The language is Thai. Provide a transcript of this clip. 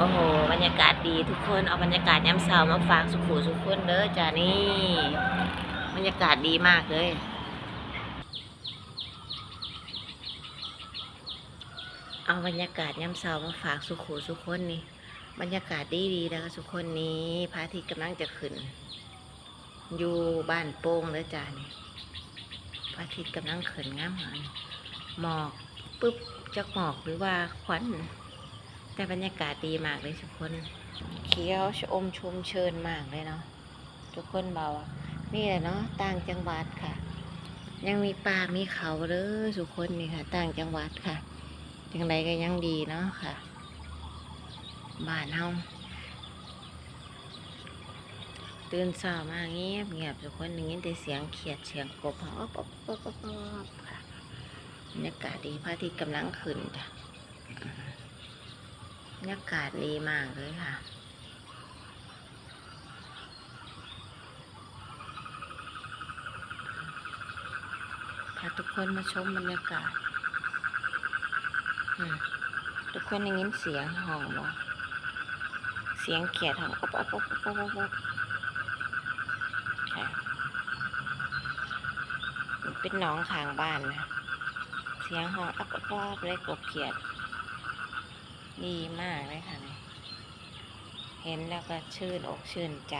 โอ้โห บรรยากาศดีทุกคน เอาบรรยากาศยามเช้ามาฝากสุขุสุขคนเด้อจ้านี่ บรรยากาศดีมากเลยเอาบรรยากาศยามเช้ามาฝากสุขุสุขคนนี่ บรรยากาศดีดีแล้วสุขคนนี้พระอาทิตย์กำลังจะขึ้น อยู่บ้านโป่งแล้วจ้านี่พระอาทิตย์กำลังขึ้นงามหานหมอกปุ๊บจากหมอกหรือว่าควัน แต่บรรยากาศดีมากเลยทุกคน เขียวชมชมเชิญมากเลยเนาะทุกคนเบาอะนี่แหละเนาะต่างจังหวัดค่ะ ยังมีป่ามีเขาเด้อทุกคนนี่ค่ะ ต่างจังหวัดค่ะจังใดก็ยังดีเนาะค่ะบ้านเฮาตื่นเช้ามาเงียบเงียบทุกคนได้ยินแต่เสียงเขียดเสียงกบอ๊อบอ๊อบอ๊อบอ๊อบอ๊อบค่ะบรรยากาศดีพระอาทิตย์กำลังขึ้นจ้ะ รรยากาศดีมากเลยค่ะ พาทุกคนมาชมบรรยากาศ ทุกคนได้ยินเสียงห้องบ่เสียงเขียดห้องอบอบอบอบอบอบอบค่ะมันเป็นน้องข้างบ้านนะ เสียงห้องอบอบอบเลยกบเขียด ดีมากเลยค่ะ เห็นแล้วก็ชื่นอกชื่นใจ